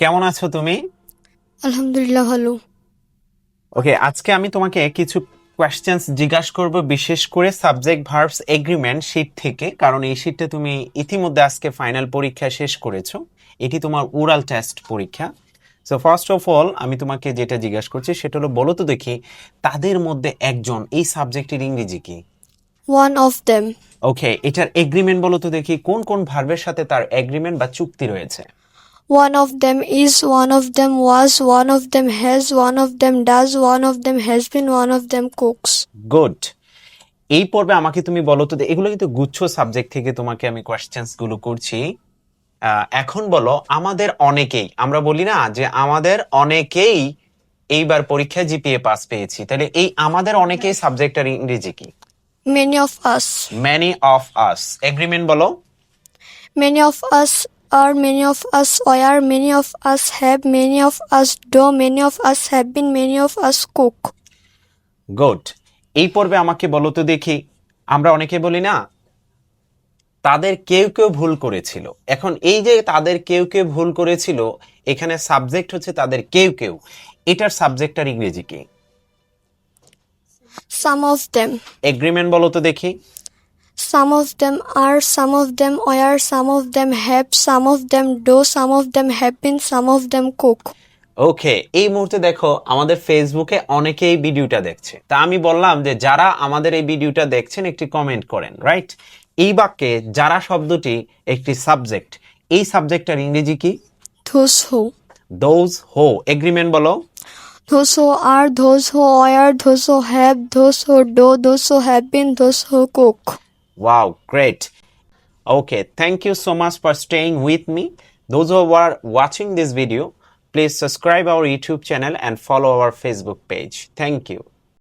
কেমন আছো তুমি? আলহামদুলিল্লাহ ভালো। ওকে আজকে আমি তোমাকে কিছু কোয়েশ্চেন্স জিজ্ঞাসা করব বিশেষ করে সাবজেক্ট ভার্বস এগ্রিমেন্ট শীট থেকে কারণ এই শীটটা তুমি ইতিমধ্যে আজকে ফাইনাল পরীক্ষা শেষ করেছ। এটি তোমার ওরাল টেস্ট পরীক্ষা। সো ফার্স্ট অফ অল আমি তোমাকে যেটা জিজ্ঞাসা করছি সেটা হলো বলো তো দেখি তাদের মধ্যে একজন এই সাবজেক্টের ইংরেজি কি? ওয়ান অফ দেম ওকে এটার এগ্রিমেন্ট বলো তো দেখি কোন কোন ভার্বের সাথে তার এগ্রিমেন্ট বা চুক্তি রয়েছে? One of them is one of them was one of them has one of them does one of them has been one of them cooks good এই পর্বে আমাকে তুমি বলো তো এগুলো কিন্তু গুচ্ছ সাবজেক্ট থেকে তোমাকে আমি কোয়েশ্চেন্সগুলো করছি। আহ, এখন বলো আমাদের অনেকেই আমরা বলি না যে আমাদের অনেকেই এইবার পরীক্ষায় জিপিএ পাস পেয়েছি। তাহলে এই আমাদের অনেকেই সাবজেক্টের ইংরেজি কি? Many of us many of us agreement বলো। Many of us are many of us were many of us have many of us do many of us have been many of us cook good এই পর্বে আমাকে বলো তো দেখি আমরা অনেকে বলি না তাদের কেউ কেউ ভুল করেছিল। এখন এই যে তাদের কেউ কেউ ভুল করেছিল এখানে সাবজেক্ট হচ্ছে তাদের কেউ কেউ। এটার সাবজেক্ট আর ইংরেজি কি? সাম অফ দেম এগ্রিমেন্ট বলো তো দেখি। Some of them are, some of them are, some of them have, some of them do, some of them have been, some of them cook. ওকে এই মুহূর্তে দেখো আমাদের ফেসবুকে অনেকেই ভিডিওটা দেখছে। তা আমি বললাম যে যারা আমাদের এই ভিডিওটা দেখছেন একটি কমেন্ট করেন রাইট এই বাক্যে যারা শব্দটি একটি সাবজেক্ট এই সাবজেক্টটার ইংরেজি কি? ধোস হো ধোস হো এগ্রিমেন্ট বলো। ধোস হো আর ধোস হো আর ধোস হো হ্যাভ ধোস হো ডো ধোস হো have been those who cook Wow, great. Okay, thank you so much for staying with me. Those who are watching this video, please subscribe our YouTube channel and follow our Facebook page. Thank you.